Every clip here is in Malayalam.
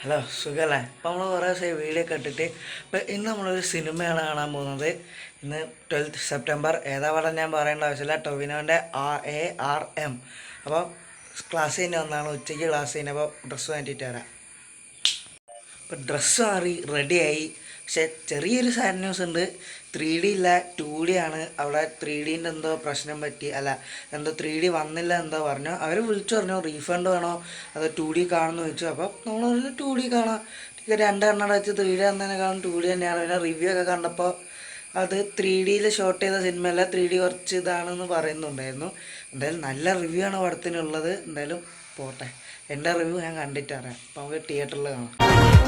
ഹലോ സുഖല്ലേ? അപ്പോൾ നമ്മൾ കുറേ ദിവസമായി വീഡിയോ കണ്ടിട്ട് അപ്പോൾ ഇന്ന് നമ്മളൊരു സിനിമയാണ് കാണാൻ പോകുന്നത്. ഇന്ന് ട്വൽത്ത് സെപ്റ്റംബർ ഏതാ പടം ഞാൻ പറയേണ്ട ആവശ്യമില്ല. ടൊവിനോന്റെ ആ എ ആർ എം. അപ്പോൾ ക്ലാസ് കഴിഞ്ഞ് വന്നാണ്. ഉച്ചയ്ക്ക് ക്ലാസ് കഴിഞ്ഞപ്പോൾ ഡ്രസ്സ് വേണ്ടിയിട്ട് വരാം. ഇപ്പോൾ ഡ്രസ്സ് മാറി റെഡിയായി പക്ഷെ ചെറിയൊരു സാഡ് ന്യൂസ് ഉണ്ട്. ത്രീ ഡി ഇല്ല ടു ഡി ആണ്. അവിടെ ത്രീ ഡീന്റെ എന്തോ പ്രശ്നം പറ്റി. അല്ല എന്തോ ത്രീ ഡി വന്നില്ല എന്തോ പറഞ്ഞു. അവർ വിളിച്ചു പറഞ്ഞു റീഫണ്ട് വേണോ? അത് ടു ഡി കാണുമെന്ന് ചോദിച്ചു. അപ്പോൾ നമ്മൾ പറഞ്ഞു ടു ഡി കാണാം. ടിക്കറ്റ് രണ്ടെണ്ണം വെച്ച് ത്രീ ഡി കാണും ടു ഡി തന്നെയാണ്. പിന്നെ റിവ്യൂ ഒക്കെ കണ്ടപ്പോൾ അത് ത്രീ ഡിയിൽ ഷോട്ട് ചെയ്ത സിനിമയല്ല ത്രീ ഡി കുറച്ച് ഇതാണെന്ന് പറയുന്നുണ്ടായിരുന്നു. എന്തായാലും നല്ല റിവ്യൂ ആണ് പടത്തിനുള്ളത്. എന്തായാലും പോട്ടെ. എന്റെ റിവ്യൂ ഞാൻ കണ്ടിട്ട് അറിയാം അപ്പോൾ നമുക്ക് തിയേറ്ററിൽ കാണാം.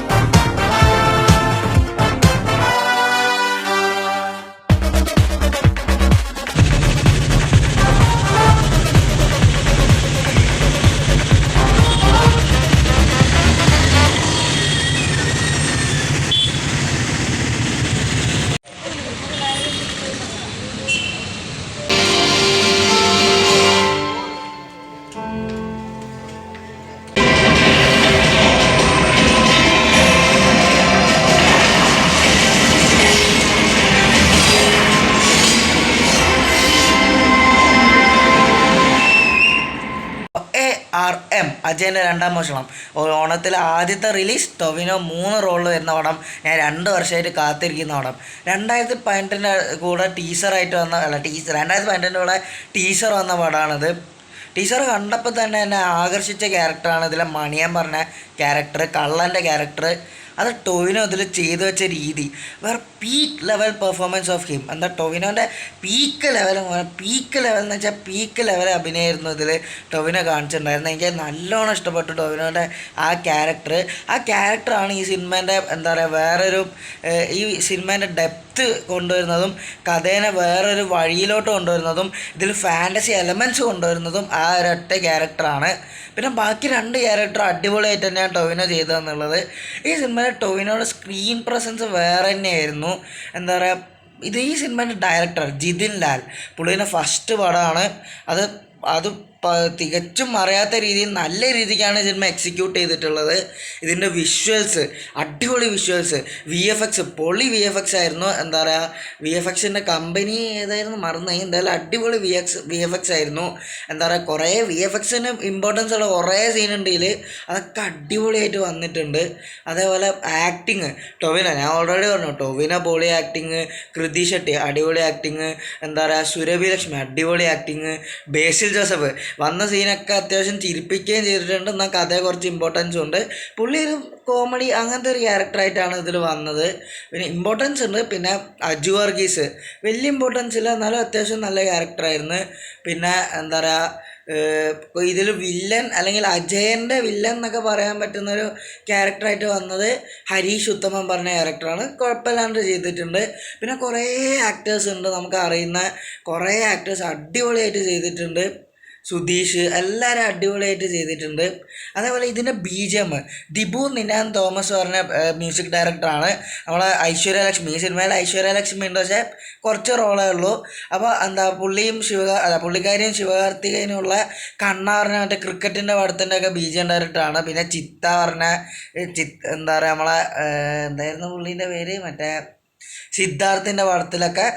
ആർ അജയന്റെ രണ്ടാം മോഷണം. ഓണത്തിൽ ആദ്യത്തെ റിലീസ് ടൊവിനോ മൂന്ന് റോളിൽ വരുന്ന പടം. ഞാൻ രണ്ട് വർഷമായിട്ട് കാത്തിരിക്കുന്ന പടം. രണ്ടായിരത്തി പതിനെട്ടിന്റെ കൂടെ ടീച്ചറായിട്ട് വന്ന അല്ല ടീച്ചർ രണ്ടായിരത്തി പതിനെട്ടിന്റെ കൂടെ ടീച്ചർ വന്ന പടമാണിത് ടീച്ചർ കണ്ടപ്പോൾ തന്നെ എന്നെ ആകർഷിച്ച ക്യാരക്ടറാണ് ഇതിലെ മണിയൻ പറഞ്ഞ ക്യാരക്ടർ കള്ളന്റെ ക്യാരക്ടർ അത് ടൊവിനോ അതിൽ ചെയ്തു വെച്ച രീതി. വേറെ peak level performance of him എന്താ ടൊവിനോന്റെ പീക്ക് ലെവൽ പീക്ക് ലെവൽ എന്ന് വെച്ചാൽ പീക്ക് ലെവൽ അഭിനയമായിരുന്നു ഇതിൽ ടൊവിനോ കാണിച്ചിട്ടുണ്ടായിരുന്നു. എനിക്ക് നല്ലോണം ഇഷ്ടപ്പെട്ടു ടൊവിനോന്റെ ആ ക്യാരക്ടർ ആ ക്യാരക്ടറാണ് ഈ സിനിമേന്റെ എന്താ പറയുക വേറൊരു ഈ സിനിമേന്റെ ഡെപ്ത്ത് കൊണ്ടുവരുന്നതും കഥേനെ വേറൊരു വഴിയിലോട്ട് കൊണ്ടുവരുന്നതും ഇതിൽ ഫാന്റസി എലമെന്റ്സ് കൊണ്ടുവരുന്നതും ആ ഒരൊറ്റ ക്യാരക്ടറാണ് പിന്നെ ബാക്കി രണ്ട് ക്യാരക്ടർ അടിപൊളിയായിട്ട് തന്നെയാണ് ടൊവിനോ ചെയ്തതെന്നുള്ളത്. ഈ സിനിമയിൽ ടോവിനോയുടെ സ്ക്രീൻ പ്രസൻസ് വേറെ തന്നെയായിരുന്നു. എന്താ പറയുക ഇത് ഈ സിനിമേന്റെ ഡയറക്ടർ ജിതിൻ ലാൽ. പുള്ളീന്റെ ഫസ്റ്റ് പടമാണ്. അത് അത് തികച്ചും അറിയാത്ത രീതിയിൽ നല്ല രീതിക്കാണ് സിനിമ എക്സിക്യൂട്ട് ചെയ്തിട്ടുള്ളത്. ഇതിന്റെ വിഷ്വൽസ് അടിപൊളി വിഷ്വൽസ് വി എഫ് എക്സ് പൊളി വി എഫ് എക്സ് ആയിരുന്നു. എന്താ പറയുക വി എഫ് എക്സിന്റെ കമ്പനി ഏതായിരുന്നു? മറന്നു എന്തായാലും അടിപൊളി V X V F X ആയിരുന്നു. എന്താ പറയുക കുറേ വി എഫ് എക്സിന് ഇമ്പോർട്ടൻസ് ഉള്ള കുറേ സീനുണ്ട് ഇതിൽ അതൊക്കെ അടിപൊളിയായിട്ട് വന്നിട്ടുണ്ട്. അതേപോലെ ആക്ടിങ് ടൊവിന ഞാൻ ഓൾറെഡി പറഞ്ഞു ടൊവിന പൊളി ആക്ടിങ് കൃതി ഷെട്ടി അടിപൊളി ആക്ടിങ് എന്താ പറയുക സുരഭി ലക്ഷ്മി അടിപൊളി ആക്ടിങ് ബേസിൽ ജോസഫ് വന്ന സീനൊക്കെ അത്യാവശ്യം ചിരിപ്പിക്കുകയും ചെയ്തിട്ടുണ്ട്. എന്നാൽ കഥയെ കുറച്ച് ഇമ്പോർട്ടൻസ് ഉണ്ട്. പുള്ളി ഒരു കോമഡി അങ്ങനത്തെ ഒരു ക്യാരക്ടറായിട്ടാണ് ഇതിൽ വന്നത്. പിന്നെ ഇമ്പോർട്ടൻസ് ഉണ്ട്. പിന്നെ അജു വർഗീസ്. വലിയ ഇമ്പോർട്ടൻസ് ഇല്ല. എന്നാലും അത്യാവശ്യം നല്ല ക്യാരക്ടറായിരുന്നു പിന്നെ എന്താ പറയുക ഇതിൽ വില്ലൻ അല്ലെങ്കിൽ അജയന്റെ വില്ലൻ എന്നൊക്കെ പറയാൻ പറ്റുന്നൊരു ക്യാരക്ടറായിട്ട് വന്നത് ഹരീഷ് ഉത്തമൻ പറഞ്ഞ ക്യാരക്ടറാണ് കുഴപ്പമില്ലാണ്ട് ചെയ്തിട്ടുണ്ട്. പിന്നെ കുറേ ആക്ടേഴ്സ് ഉണ്ട് നമുക്ക് അറിയുന്ന. കുറേ ആക്ടേഴ്സ് അടിപൊളിയായിട്ട് ചെയ്തിട്ടുണ്ട്. സുധീഷ് എല്ലാവരും അടിപൊളിയായിട്ട് ചെയ്തിട്ടുണ്ട്. അതേപോലെ ഇതിന്റെ B G M Dibu Ninan Thomas പറഞ്ഞ മ്യൂസിക് ഡയറക്ടറാണ് നമ്മളെ ഐശ്വര്യ ലക്ഷ്മി ഈ സിനിമയിൽ ഐശ്വര്യ ലക്ഷ്മി ഉണ്ട്. പക്ഷേ കുറച്ച് റോളേ ഉള്ളൂ. അപ്പോൾ എന്താ പുള്ളിയും ശിവ അല്ല പുള്ളിക്കാരിയും ശിവകാർത്തികനുമുള്ള കണ്ണാറിന് മറ്റേ ക്രിക്കറ്റിന്റെ പടത്തിന്റെ ഒക്കെ ബി ജി എം ഡയറക്ടറാണ് പിന്നെ ചിത്ത പറഞ്ഞ ചിത്ത് എന്താ പറയുക നമ്മളെ എന്തായിരുന്നു പുള്ളീന്റെ പേര്? മറ്റേ സിദ്ധാർത്ഥിന്റെ പടത്തിലൊക്കെ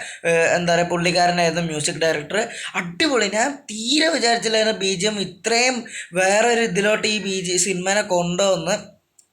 എന്താ പറയുക പുള്ളിക്കാരനായിരുന്നു മ്യൂസിക് ഡയറക്ടർ അടിപൊളി. ഞാൻ തീരെ വിചാരിച്ചില്ലായിരുന്നു ബി ജി എം ഇത്രയും വേറൊരു ഇതിലോട്ട് ഈ ബി ജി സിനിമനെ കൊണ്ടുവന്ന്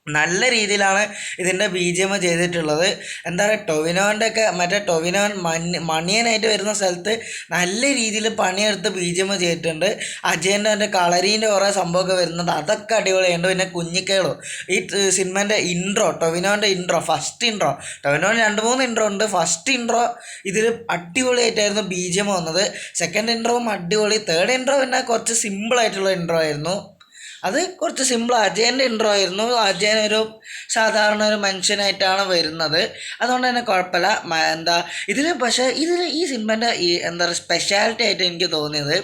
നല്ല രീതിയിലാണ് ഇതിന്റെ ബി ജി എം ചെയ്തിട്ടുള്ളത്. എന്താ പറയുക ടൊവിനോന്റെ ഒക്കെ മറ്റേ ടൊവിനോൻ മണി മണിയനായിട്ട് വരുന്ന സ്ഥലത്ത് നല്ല രീതിയിൽ പണിയെടുത്ത് ബി ജി എം ചെയ്തിട്ടുണ്ട്. അജയന്റെ എന്റെ കളരീന്റെ കുറേ സംഭവമൊക്കെ വരുന്നത് അതൊക്കെ അടിപൊളിയുണ്ട് പിന്നെ കുഞ്ഞിക്കേളോ. ഈ സിനിമേന്റെ ഇൻട്രോ ടൊവിനോന്റെ ഇൻട്രോ ഫസ്റ്റ് ഇൻട്രോ ടൊവിനോന് രണ്ട് മൂന്ന് ഇൻട്രോ ഉണ്ട്. ഫസ്റ്റ് ഇൻട്രോ ഇതിൽ അടിപൊളിയായിട്ടായിരുന്നു ബി ജി എം വന്നത്. സെക്കൻഡ് ഇൻട്രോവും അടിപൊളി. തേർഡ് ഇൻട്രോ പിന്നെ കുറച്ച് സിമ്പിളായിട്ടുള്ള ഇൻട്രോ ആയിരുന്നു. അത് കുറച്ച് സിമ്പിൾ അജയന്റെ ഇൻട്രോ ആയിരുന്നു. അജയൻ ഒരു സാധാരണ ഒരു മനുഷ്യനായിട്ടാണ് വരുന്നത്. അതുകൊണ്ട് തന്നെ കുഴപ്പമില്ല. എന്താ ഇതിൽ പക്ഷേ ഇതിൽ ഈ സിനിമേന്റെ എന്താ പറയുക സ്പെഷ്യാലിറ്റി ആയിട്ട് എനിക്ക് തോന്നിയത്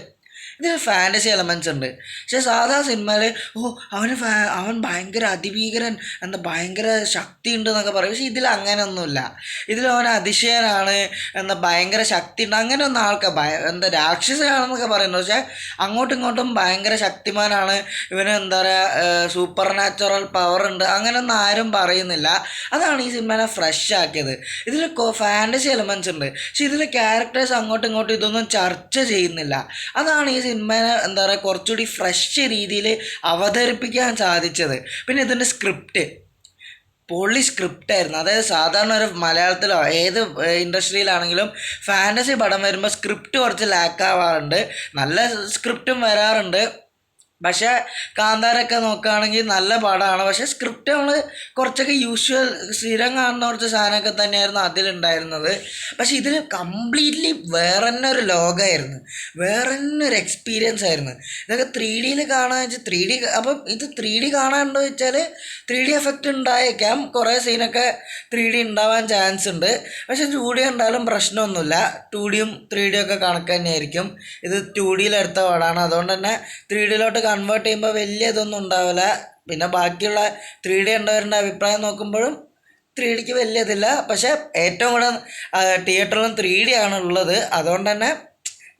ഇതിൽ ഫാന്റസി എലമെന്റ്സ് ഉണ്ട്. പക്ഷേ സാധാ സിനിമയിൽ ഓ അവന് അവൻ ഭയങ്കര അതിഭീകരൻ എന്താ ഭയങ്കര ശക്തി ഉണ്ട് എന്നൊക്കെ പറയും. പക്ഷേ ഇതിൽ അങ്ങനെയൊന്നുമില്ല. ഇതിൽ അവൻ അതിശയനാണ് എന്താ ഭയങ്കര ശക്തി ഉണ്ട് അങ്ങനെയൊന്നും ആൾക്കാർ ഭയ എന്താ രാക്ഷസനാണെന്നൊക്കെ പറയുന്നു പക്ഷേ അങ്ങോട്ടും ഇങ്ങോട്ടും ഭയങ്കര ശക്തിമാനാണ്. ഇവന് എന്താ പറയുക സൂപ്പർ നാച്ചുറൽ പവർ ഉണ്ട്. അങ്ങനെയൊന്നും ആരും പറയുന്നില്ല. അതാണ് ഈ സിനിമനെ ഫ്രഷ് ആക്കിയത്. ഇതിൽ ഫാന്റസി എലമെന്റ്സ് ഉണ്ട്. പക്ഷേ ഇതിൽ ക്യാരക്ടേഴ്സ് അങ്ങോട്ടും ഇങ്ങോട്ടും ഇതൊന്നും ചർച്ച ചെയ്യുന്നില്ല. അതാണ് ഈ സിനിമനെ എന്താ പറയുക കുറച്ചുകൂടി ഫ്രഷ് രീതിയിൽ അവതരിപ്പിക്കാൻ സാധിച്ചത്. പിന്നെ ഇതിന്റെ സ്ക്രിപ്റ്റ് പൊളി സ്ക്രിപ്റ്റായിരുന്നു അതായത് സാധാരണ ഒരു മലയാളത്തിലോ ഏത് ഇൻഡസ്ട്രിയിലാണെങ്കിലും ഫാന്റസി പടം വരുമ്പോൾ സ്ക്രിപ്റ്റ് കുറച്ച് ലാക്കാവാറുണ്ട് നല്ല സ്ക്രിപ്റ്റും വരാറുണ്ട്. പക്ഷേ കാന്താരൊക്കെ നോക്കുകയാണെങ്കിൽ നല്ല പടമാണ് പക്ഷേ സ്ക്രിപ്റ്റ് നമ്മൾ കുറച്ചൊക്കെ യൂഷ്വൽ സ്ഥിരം കാണുന്ന കുറച്ച് സാധനമൊക്കെ തന്നെയായിരുന്നു അതിലുണ്ടായിരുന്നത്. പക്ഷേ ഇതിൽ കംപ്ലീറ്റ്ലി വേറെ തന്നെ ഒരു ലോകമായിരുന്നു. വേറെ തന്നെ ഒരു എക്സ്പീരിയൻസ് ആയിരുന്നു. ഇതൊക്കെ ത്രീ ഡിയിൽ കാണാൻ വെച്ചാൽ ത്രീ ഡി അപ്പം ഇത് ത്രീ ഡി കാണാനുണ്ടോ വെച്ചാൽ ത്രീ ഡി എഫക്റ്റ് ഉണ്ടായേക്കാം. കുറേ സീനൊക്കെ ത്രീ ഡി ഉണ്ടാവാൻ ചാൻസ് ഉണ്ട്. പക്ഷേ ടു ഡി ഉണ്ടായാലും പ്രശ്നമൊന്നുമില്ല. ടു ഡിയും ത്രീ ഡിയും ഒക്കെ കണക്ക് തന്നെയായിരിക്കും. ഇത് ടു ഡിയിലെടുത്ത പാടാണ്. അതുകൊണ്ട് തന്നെ ത്രീ ഡിയിലോട്ട് കൺവേർട്ട് ചെയ്യുമ്പോൾ വലിയ ഇതൊന്നും ഉണ്ടാവില്ല. പിന്നെ ബാക്കിയുള്ള ത്രീ ഡി ഉണ്ടവരുടെ അഭിപ്രായം നോക്കുമ്പോഴും ത്രീ ഡിക്ക് വലിയ ഇതില്ല. പക്ഷേ ഏറ്റവും കൂടുതൽ തിയേറ്ററിലും ത്രീ ഡി ആണ് ഉള്ളത്. അതുകൊണ്ട് തന്നെ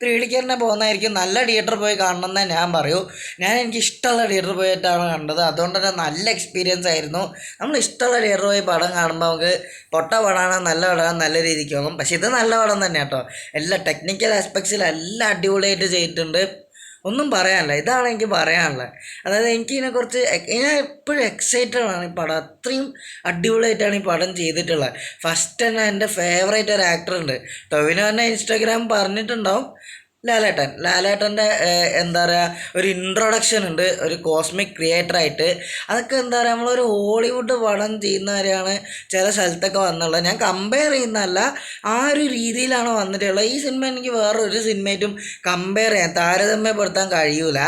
ത്രീ ഡിക്ക് തന്നെ പോകുന്നതായിരിക്കും. നല്ല തിയേറ്റർ പോയി കാണണം എന്നേ ഞാൻ പറയൂ. ഞാൻ എനിക്ക് ഇഷ്ടമുള്ള തിയേറ്റർ പോയിട്ടാണ് കണ്ടത്. അതുകൊണ്ട് തന്നെ നല്ല എക്സ്പീരിയൻസ് ആയിരുന്നു. നമ്മൾ ഇഷ്ടമുള്ള തിയേറ്റർ പോയി പടം കാണുമ്പോൾ നമുക്ക് പൊട്ട പടമാണ് നല്ല പടമാണ് നല്ല രീതിക്ക് പോകും പക്ഷേ ഇത് നല്ല പടം തന്നെ കേട്ടോ എല്ലാ ടെക്നിക്കൽ ആസ്പെക്ട്സിലും എല്ലാം അടിപൊളിയായിട്ട് ചെയ്തിട്ടുണ്ട്. ഒന്നും പറയാനില്ല. ഇതാണ് എനിക്ക് പറയാനുള്ളത്. അതായത് എനിക്ക് ഇതിനെക്കുറിച്ച് കുറിച്ച് ഞാൻ എപ്പോഴും എക്സൈറ്റഡ് ആണ് ഈ പടം. അത്രയും അടിപൊളിയായിട്ടാണ് ഈ പടം ചെയ്തിട്ടുള്ളത്. ഫസ്റ്റ് തന്നെ എന്റെ ഫേവറേറ്റ് ഒരു ആക്ടർ ഉണ്ട്. ടൊവിനോ തന്നെ ഇൻസ്റ്റാഗ്രാം പറഞ്ഞിട്ടുണ്ടാവും. ലാലേട്ടൻ. ലാലേട്ടന്റെ എന്താ പറയുക ഒരു ഇൻട്രൊഡക്ഷൻ ഉണ്ട്. ഒരു കോസ്മിക് ക്രിയേറ്ററായിട്ട് അതൊക്കെ എന്താ പറയുക നമ്മളൊരു ഹോളിവുഡ് പടം ചെയ്യുന്നവരെയാണ് ചില സ്ഥലത്തൊക്കെ വന്നുള്ളത്. ഞാൻ കമ്പയർ ചെയ്യുന്നതല്ല ആ ഒരു രീതിയിലാണ് വന്നിട്ടുള്ളത്. ഈ സിനിമ എനിക്ക് വേറൊരു സിനിമയായിട്ടും കമ്പയർ ചെയ്യാൻ താരതമ്യപ്പെടുത്താൻ കഴിയൂല.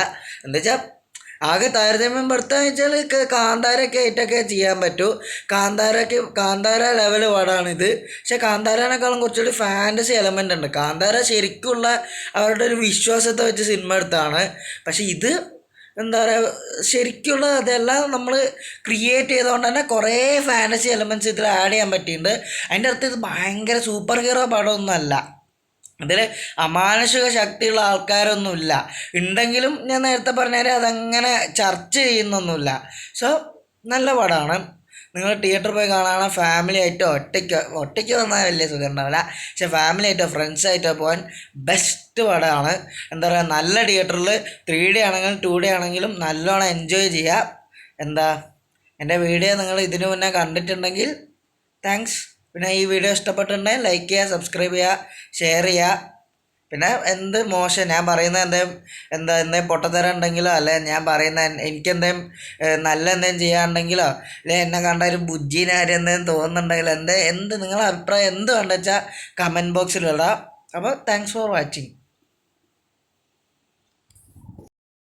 എന്താ വെച്ചാൽ ആകെ താരതമ്യം പെടുത്താന്ന് വെച്ചാൽ കാന്താരൊക്കെ ആയിട്ടൊക്കെ ചെയ്യാൻ പറ്റൂ. കാന്താരൊക്കെ കാന്താര ലെവൽ പാടാണിത്. പക്ഷെ കാന്താരനേക്കാളും കുറച്ചുകൂടി ഫാന്റസി എലമെന്റ് ഉണ്ട്. കാന്താര ശരിക്കുള്ള അവരുടെ ഒരു വിശ്വാസത്തെ വെച്ച് സിനിമ എടുത്താണ്. പക്ഷെ ഇത് എന്താ പറയുക ശരിക്കുള്ള അതെല്ലാം നമ്മൾ ക്രിയേറ്റ് ചെയ്തുകൊണ്ട് തന്നെ കുറേ ഫാന്റസി എലമെന്റ്സ് ഇതിൽ ആഡ് ചെയ്യാൻ പറ്റിയിട്ടുണ്ട് അതിന്റെ അർത്ഥം ഇത് ഭയങ്കര സൂപ്പർ ഹീറോ പടമൊന്നുമല്ല. ഇതിൽ അമാനുഷിക ശക്തിയുള്ള ആൾക്കാരൊന്നുമില്ല. ഉണ്ടെങ്കിലും ഞാൻ നേരത്തെ പറഞ്ഞാൽ അതങ്ങനെ ചർച്ച ചെയ്യുന്നൊന്നുമില്ല. സോ നല്ല പടമാണ് നിങ്ങൾ തിയേറ്ററിൽ പോയി കാണാൻ ഫാമിലി ആയിട്ടോ? ഒറ്റയ്ക്കോ? ഒറ്റയ്ക്ക് വന്നാൽ വലിയ സുഖം ഉണ്ടാവില്ല പക്ഷെ ഫാമിലി ആയിട്ടോ ഫ്രണ്ട്സ് ആയിട്ടോ പോകാൻ ബെസ്റ്റ് പടമാണ് എന്താ പറയുക നല്ല തിയേറ്ററിൽ ത്രീ ഡി ആണെങ്കിലും ടു ഡി ആണെങ്കിലും നല്ലോണം എൻജോയ് ചെയ്യുക. എന്താ? എന്റെ വീഡിയോ നിങ്ങൾ ഇതിനു മുന്നേ കണ്ടിട്ടുണ്ടെങ്കിൽ താങ്ക്സ് പിന്നെ ഈ വീഡിയോ ഇഷ്ടപ്പെട്ടിട്ടുണ്ടെങ്കിൽ ലൈക്ക് ചെയ്യുക സബ്സ്ക്രൈബ് ചെയ്യുക ഷെയർ ചെയ്യുക. പിന്നെ എന്ത് മോശം ഞാൻ പറയുന്ന എന്തേലും എന്താ എന്തേലും പൊട്ടത്തരം ഉണ്ടെങ്കിലോ അല്ലെ ഞാൻ പറയുന്ന എനിക്ക് നല്ല എന്തെങ്കിലും ചെയ്യാനുണ്ടെങ്കിലോ അല്ലെ എന്നെ കണ്ട ഒരു ബുജ്ജീനെ എന്തേലും തോന്നുന്നുണ്ടെങ്കിലോ എന്ത് എന്ത് നിങ്ങളുടെ അഭിപ്രായം എന്ത് കണ്ടെച്ചാൽ കമന്റ് ബോക്സിൽ ഇടാം. അപ്പോൾ താങ്ക്സ് ഫോർ വാച്ചിങ്